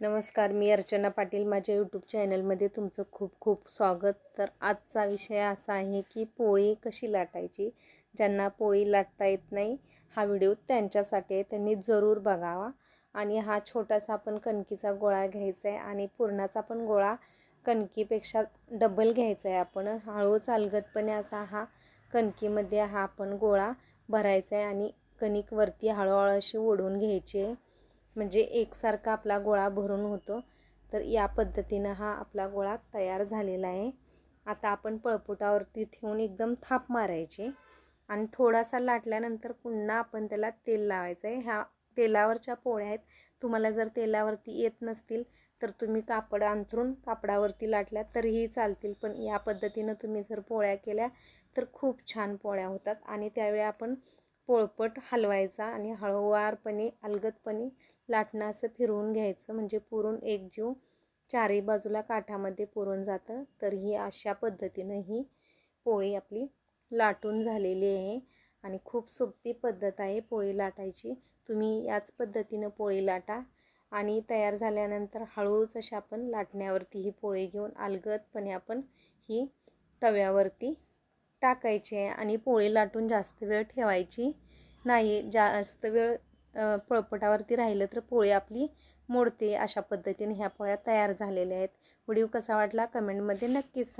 नमस्कार मी अर्चना पाटील. माझ्या यूट्यूब चॅनलमध्ये तुमचं खूप खूप स्वागत. तर आजचा विषय असा आहे की पोळी कशी लाटायची? ज्यांना पोळी लाटता येत नाही हा व्हिडिओ त्यांच्यासाठी आहे. त्यांनी जरूर बघावा. आणि हा छोटासा आपण कणकीचा गोळा घ्यायचा आहे आणि पुरणाचा पण गोळा कणकीपेक्षा डबल घ्यायचा आहे आपण. हळू चालगतपणे असा हा कणकीमध्ये हा आपण गोळा भरायचा आहे आणि कणिक वरती हळूहळू अशी ओढून घ्यायची आहे. म्हणजे एकसारखा आपला गोळा भरून होतो. तर या पद्धतीनं हा आपला गोळा तयार झालेला आहे. आता आपण पळपुटावरती ठेवून एकदम थाप मारायची आणि थोडासा लाटल्यानंतर पुन्हा आपण त्याला तेल लावायचं आहे ह्या तेलावरच्या पोळ्या आहेत. तुम्हाला जर तेलावरती येत नसतील तर तुम्ही कापड अंथरून कापडावरती लाटल्या तरीही चालतील. पण या पद्धतीनं तुम्ही जर पोळ्या केल्या तर खूप छान पोळ्या होतात आणि त्यावेळी आपण पोळपट हलवायचा आणि हळूवारपणे अलगदपणे लाटणं असं फिरवून घ्यायचं. म्हणजे पुरून एक जीव चारही बाजूला काठामध्ये पुरून जातं. तर ही अशा पद्धतीनं ही पोळी आपली लाटून झालेली आहे. आणि खूप सोपी पद्धत आहे पोळी लाटायची. तुम्ही याच पद्धतीनं पोळी लाटा आणि तयार झाल्यानंतर हळूच अशी आपण लाटण्यावरती ही पोळी घेऊन अलगदपणे आपण ही तव्यावरती टाकायचे आणि पोळी लाटून जास्त वेळ ठेवायची नाही. जास्त वेळ पळपटावरती राहिलं तर पोळी आपली मोडते अशा पद्धतीने ह्या पोळ्या तयार झालेल्या आहेत. व्हिडिओ कसा वाटला कमेंटमध्ये नक्कीच सांगा.